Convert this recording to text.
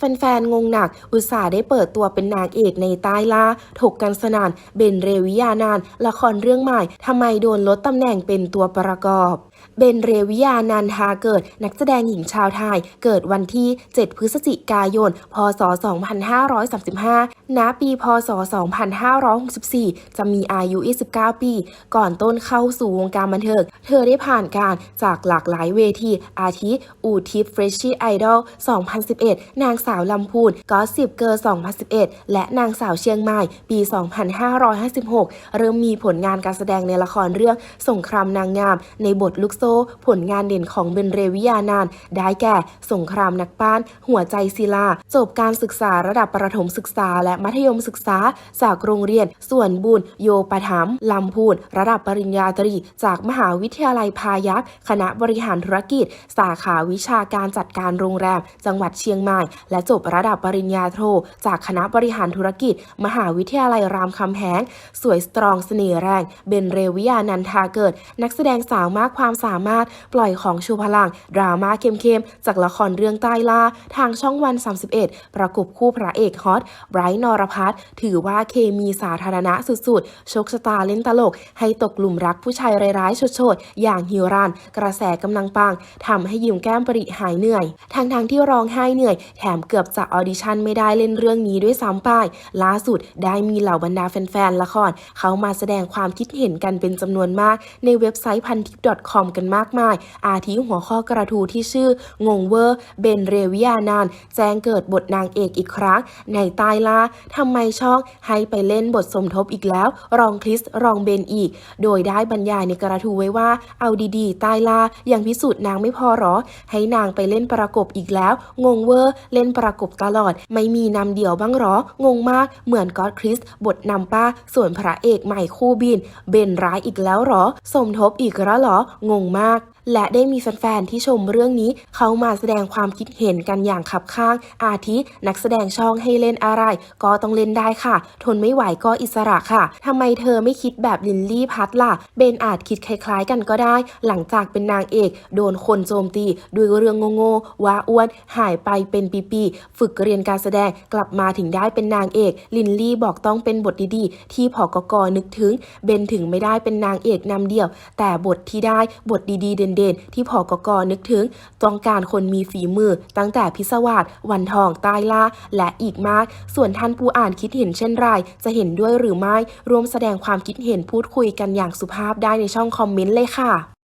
แฟนๆ งงหนัก อุตส่าห์ได้เปิดตัวเป็นนางเอกในใต้ล่า ถกกันสนาน เบนเรวิยานาน ละครเรื่องใหม่ทำไมโดนลดตำแหน่งเป็นตัวประกอบ เบนเรวิยานันทาเกิด นักแสดงหญิงชาวไทย เกิดวันที่ 7 พฤศจิกายน พศ 2535 ณ ปี พศ 2564 จะมีอายุ 29 ปี ก่อนต้นเข้าสู่วงการบันเทิง เธอได้ผ่านการจากหลากหลายเวที อาทิ อูทิปเฟรชชี่ไอดอล 2011 นางสาวลำพูนก็สิบเกอร์2011 และนางสาวเชียงใหม่ ปี 2556 เริ่มมีผลงานการแสดงในละครเรื่องสงครามนางงาม ในบทลูกโซ่ ผลงานเด่นของเบนเรวิยานาน ได้แก่ สงครามนักป้านหัวใจศิลา จบการศึกษาระดับประถมศึกษา และมัธยมศึกษา จากโรงเรียน ส่วนบุญโยปถัมลำพูน ระดับปริญญาตรี จากมหาวิทยาลัยพายัพคณะบริหารธุรกิจ สาขาวิชาการจัดการโรงแรม จังหวัดเชียงใหม่ และจบระดับปริญญาโท จากคณะบริหารธุรกิจ มหาวิทยาลัยรามคำแหง สวยสตรองเสน่ห์แรง เบนเรวิยานันทาเกิด นักแสดงสาวมากความสามารถปล่อยของชูพลัง ดราม่าเข้มๆ จากละครเรื่องใต้ล่า ทางช่องวัน 31 ประกบคู่พระเอกฮอตไบรท์นรพัฒน์ถือว่าเคมีสาธารณะสุดๆ โชคชะตาเล่นตลก ให้ตกหลุมรักผู้ชายร้ายๆโฉดๆ อย่างฮิวรัน กระแสกำลังปังทำให้ยิ้มแก้มปริหายเหนื่อยทั้งๆที่ร้องไห้เหนื่อย แถมเกือบจะออดิชั่นไม่ได้เล่นเรื่องนี้ด้วยซ้ำไปล่าสุดได้มีเหล่าบรรดาแฟนๆละคร เขามาแสดงความคิดเห็นกันเป็นจำนวนมากในเว็บไซต์พันทิป .com กันมากมาย อาทิหัวข้อกระทูที่ชื่องงเวอร์เบนเรวิยานาน แจ้งเกิดบทนางเอกอีกครั้ง ในใต้ล่าทำไมช่องให้ไปเล่นบทสมทบอีกแล้ว รองคริสรองเบนอีก โดยได้บรรยายในกระทูไว้ว่า เอาดีๆใต้ล่ายังพิสูจน์นางไม่พอหรอ ให้นางไปเล่นประกบอีกแล้ว งงเวอร์เล่นประกบตลอด ไม่มีนำเดี่ยวบ้างหรองงมากเหมือนก็อดคริสบทนำป้าส่วนพระเอกใหม่คู่บิน เบนร้ายอีกแล้วหรอ สมทบอีกแล้วหรอ งงมากและได้มีแฟนๆที่ชมเรื่องนี้เขามาแสดงความคิดเห็นกันอย่างขับข้าง อาทิ นักแสดงช่องให้เล่นอะไร ก็ต้องเล่นได้ค่ะ ทนไม่ไหวก็อิสระค่ะทำไมเธอไม่คิดแบบลินลี่พัทล่ะ เบนอาจคิดคล้ายๆกันก็ได้ หลังจากเป็นนางเอก โดนคนโจมตี ด้วยเรื่องโง่ๆว่าอ้วนหายไปเป็นปีๆฝึกเรียนการแสดงกลับมาถึงได้เป็นนางเอก ลินลี่บอกต้องเป็นบทดีๆ ที่พอกกนึกถึง เบนถึงไม่ได้เป็นนางเอกนำเดี่ยว แต่บทที่ได้บทดีๆเด่นเด่นๆ ที่พอกกนึกถึง ต้องการคนมีฝีมือ ตั้งแต่พิศวาสวันทองใต้ล่า และอีกมาก ส่วนท่านผู้อ่านคิดเห็นเช่นไร จะเห็นด้วยหรือไม่ ร่วมแสดงความคิดเห็นพูดคุยกันอย่างสุภาพได้ในช่องคอมเมนต์เลยค่ะ